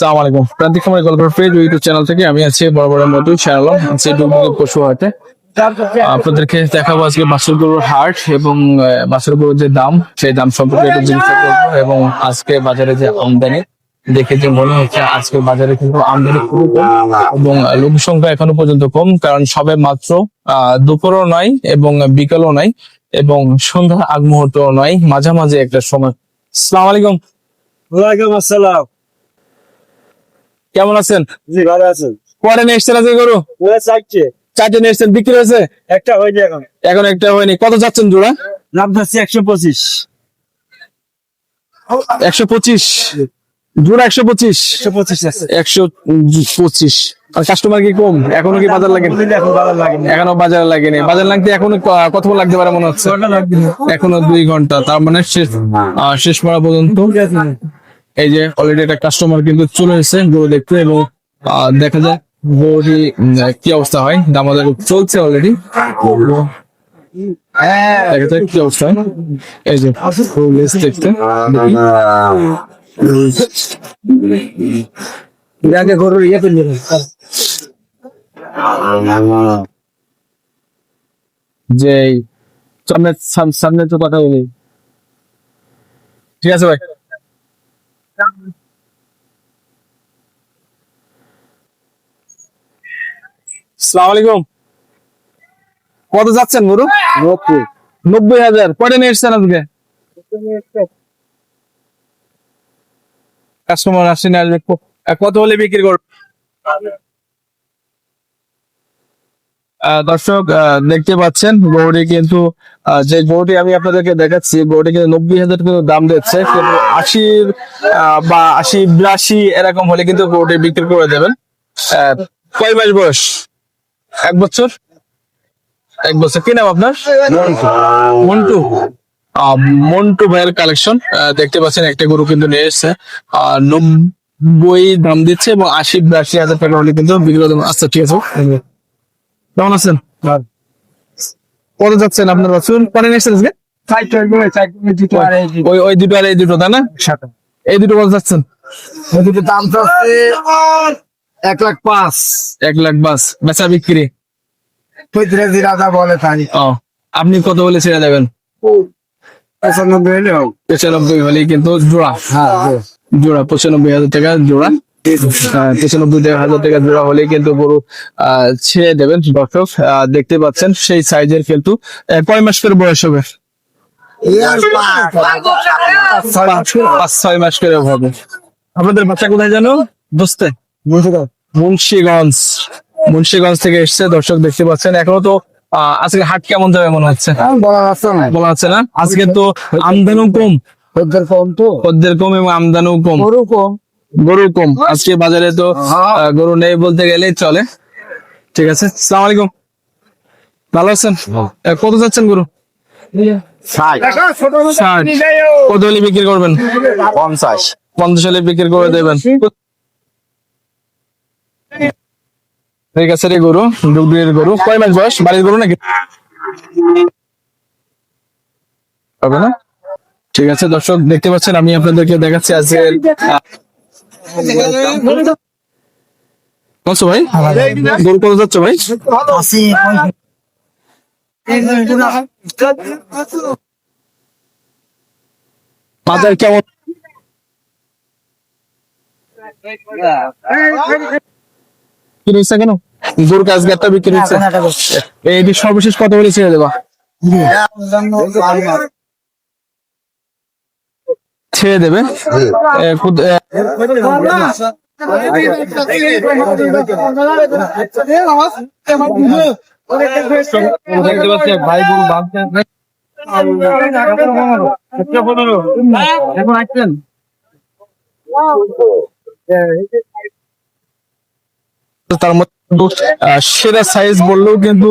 সালাম আলাইকুম। প্রান্তিক সময় গল্পের পেজ ইউটিউব চ্যানেল থেকে আমি আছি বড় বড় মধু চ্যানেল আছি পশু হাটে। আপনাদেরকে দেখাবো আজকে গরুর হাট এবং বাছুর গরুর যে দাম, সেই দাম সম্পর্কে একটু জিজ্ঞাসা করব এবং আজকে বাজারে যে আমদানি, দেখে যে মনে হচ্ছে আজকে বাজারে কিন্তু আমদানি কম এবং লোক সংখ্যা এখনও পর্যন্ত কম, কারণ সবে মাত্র দুপুরও নয় এবং বিকালও নয় এবং সন্ধ্যার আগ মুহূর্ত নয় মাঝামাঝি একটা সময়। সালাম আলাইকুম। ওয়ালাইকুম আসসালাম। কেমন আছেন? জি ভালো আছেন। পরে এসছেন আজকে গরু? চারটে। নিয়ে এসছেন বিক্রি হয়েছে? একটা হয়নি এখন। এখন একটা হয়নি। কত যাচ্ছেন জোড়া? দাম যাচ্ছে একশো পঁচিশ। একশো পঁচিশ। জোড়া একশো পঁচিশ। একশো পঁচিশ একশো পঁচিশ। আর কাস্টমার কি কম? এখনও কি বাজার লাগে এখন বাজার লাগেনি। বাজার লাগতে এখনও ক- কতক্ষণ লাগতে পারে মনে হচ্ছে। এখনও দুই ঘণ্টা। তার মানে শেষ শেষ মারা পর্যন্ত। আছে? এই যে অলরেডি একটা কাস্টমার কিন্তু চলে এসেছে গরু দেখতে এবং দেখা যায় গরুটি কি অবস্থা হয়? দামাদার চলছে অলরেডি দেখা যায় কি অবস্থা এই যে দেখতে। আগে গরুর ইয়ে যে সামনে সামনে তো কথা বলি। ঠিক আছে ভাই। সালাম আলাইকুম। কত যাচ্ছেন গুরু নব্বই। নব্বই হাজার। কয়টা নিয়ে এসছেন আজকে? কাস্টমার আসেন আসবে। কত হলে বিক্রি করবে আহ, দর্শক দেখতে পাচ্ছেন গরুটি কিন্তু যে গরুটি আমি আপনাদেরকে দেখাচ্ছি গরুটি কিন্তু নব্বই হাজার কিন্তু দাম দিচ্ছে কিন্তু আশির বা আশি বিরাশি এরকম হলে কিন্তু গরুটি বিক্রি করে দেবেন। কয় মাস বয়স? এক বছর? এক বছর। কি নাম আপনার? মন্টু। মন্টু ভাইয়ের কালেকশন দেখতে পাচ্ছেন একটা গরু কিন্তু নিয়ে এসছে। আহ, নব্বই দাম দিচ্ছে এবং আশি বিরাশি হাজার টাকা হলে কিন্তু বিক্রি করে দেবেন। আচ্ছা ঠিক আছে। কেমন আছেন? কত যাচ্ছেন আপনার বাছুর? পরে নিয়ে এসছেন আজকে? দুটো দুটো। ওই ওই দুটো আর এই দুটো তাই না? এই দুটো কত যাচ্ছেন? এই দুটোর দাম চাচ্ছে এক লাখ পাঁচ। এক লাখ বাস বেচা বিক্রি? পঁয়ত্রিশ রাজা বলে তাই। ও আপনি কত বলে ছেড়ে দেবেন? পঁচানব্বই হলে পঁচানব্বই কিন্তু জোড়া। হ্যাঁ জোড়া পঁচানব্বই হাজার টাকা জোড়া। টাকা- হাজার টাকা জোড়া হলে কিন্তু গরু ছেড়ে দেবেন দর্শক। দেখতে পাচ্ছেন সেই সাইজের কিন্তু কয় মাস করে বয়স হবে? পাঁচ ছয় মাস করে হবে। আপনাদের বাচ্চা কোথায় জানো? দোস্তে? মুন্সিগঞ্জ। মুন্সিগঞ্জ থেকে এসছে দর্শক দেখতে পাচ্ছেন। এখনও তো আজকে হাট কেমন যাবে মনে হচ্ছে? বলা যাচ্ছে না। বলা যাচ্ছে না? আজকে তো আমদানিও কম। খদ্দের কম তো। খদ্দের কম এবং আমদানিও কম। কম। গরু কম। আজকে বাজারে তো হ্যাঁ। গরু নেই বলতে গেলেই চলে। ঠিক আছে সালাম আলাইকুম। ভালো আছেন? কত যাচ্ছেন গরু? কত হলে বিক্রি করবেন? পঞ্চাশ। পঞ্চাশ হলে বিক্রি করে দেবেন। ঠিক আছে রে গরু ডুগডুগের গরু। কয় মাস বয়স? বাড়ির গরু নাকি? হবে না? ঠিক আছে দর্শক দেখতে পাচ্ছেন আমি আপনাদেরকে দেখাচ্ছি আজকে কত ভাই? ভাই? বাজার কেমন? হচ্ছে কেন? কাজ গাড়টা বিক্রি হচ্ছে? এই সর্বশেষ কত বলে ছেড়ে দেবা? ছেড়ে দেবে। ভাই বোন এখন আসছেন তার মধ্যে সেরা সাইজ বললেও কিন্তু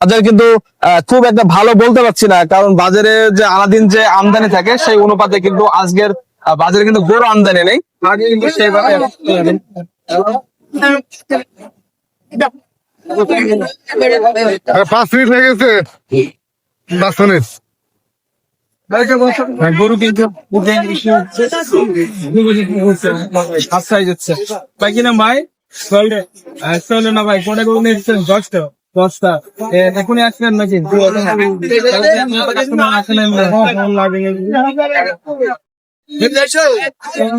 বাজার কিন্তু খুব একটা ভালো বলতে পারছি না, কারণ বাজারে যে আনাদিন যে আমদানি থাকে, সেই অনুপাতে কিন্তু আজকের বাজারে কিন্তু গরু আমদানি নেই। আগে কিন্তু পাঁচ মিনিট লেগেছে পাঁচ মিনিট। হ্যাঁ, গরু কিন্তু যাচ্ছে ভাই হ্যাঁ, না ভাই কোটা গরু নিয়েছেন দশটা দশটা এখনই আসলেন নাকি? আসলেন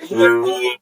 আহ,